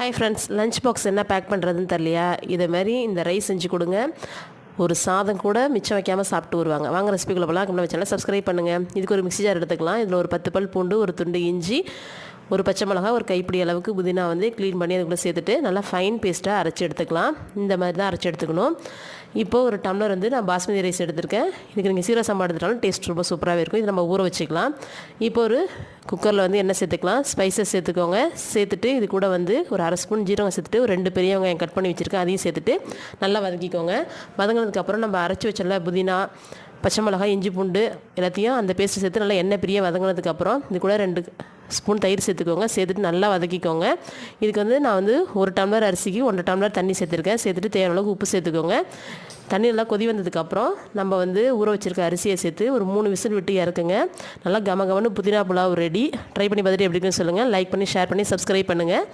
Hi friends lunch box என்ன pack பண்ணுறதுன்னு தெரியலையா? இதை மாதிரி இந்த ரைஸ் செஞ்சு கொடுங்க. ஒரு சாதம் கூட மிச்சம் வைக்காமல் சாப்பிட்டு வருவாங்க. வாங்க ரெசிபிக்குள்ள போகலாம் நம்ம சேனல் சப்ஸ்கிரைப் பண்ணுங்கள் இதுக்கு ஒரு மிக்சி ஜார் எடுத்துக்கலாம். இதில் ஒரு பத்து பல் பூண்டு ஒரு துண்டு இஞ்சி ஒரு பச்சை மிளகா ஒரு கைப்பிடி அளவுக்கு புதினா வந்து க்ளீன் பண்ணி அதுக்குள்ளே சேர்த்துட்டு நல்லா ஃபைன் பேஸ்ட்டாக அரைச்சி எடுத்துக்கலாம். இந்த மாதிரி தான் அரைச்சி எடுத்துக்கணும். இப்போது ஒரு டம்ளர் வந்து நான் பாஸ்மதி ரைஸ் எடுத்திருக்கேன். இதுக்கு நீங்கள் சீரக சம்பா எடுத்துட்டாலும் டேஸ்ட் ரொம்ப சூப்பராகவே இருக்கும். இது நம்ம ஊற வச்சுக்கலாம். இப்போ ஒரு குக்கரில் வந்து எண்ணெய் சேர்த்துக்கலாம். ஸ்பைசஸ் சேர்த்துக்கோங்க. சேர்த்துட்டு இது கூட வந்து ஒரு அரை ஸ்பூன் ஜீரகம் சேர்த்துட்டு ஒரு ரெண்டு பெரிய வெங்காயம் கட் பண்ணி வச்சுருக்கேன். அதையும் சேர்த்துட்டு நல்லா வதக்கிக்கோங்க. வதங்கினதுக்கப்புறம் நம்ம அரைச்சி வச்சல புதினா பச்சை மிளகாய் இஞ்சி பூண்டு எல்லாத்தையும் அந்த பேஸ்ட்டு சேர்த்து நல்லா எண்ணெய் பிரிய வதங்கினதுக்கப்புறம் இது கூட ரெண்டு ஸ்பூன் தயிர் சேர்த்துக்கோங்க. சேர்த்துட்டு நல்லா வதக்கிக்கோங்க. இதுக்கு வந்து நான் வந்து ஒரு டம்ளர் அரிசிக்கு ஒன்றரை டம்ளர் தண்ணி சேர்த்துருக்கேன். சேர்த்துட்டு தேவையான அளவுக்கு உப்பு சேர்த்துக்கோங்க. தண்ணி நல்லா கொதி வந்ததுக்கப்புறம் நம்ம வந்து ஊற வச்சுருக்க அரிசியை சேர்த்து ஒரு மூணு விசில் விட்டு இறக்குங்க. நல்லா கம கமன்னு புதினா புலாவ் ரெடி ட்ரை பண்ணி பார்த்துட்டு எப்படி இருக்குன்னு சொல்லுங்கள் லைக் பண்ணி ஷேர் பண்ணி சப்ஸ்கிரைப் பண்ணுங்கள்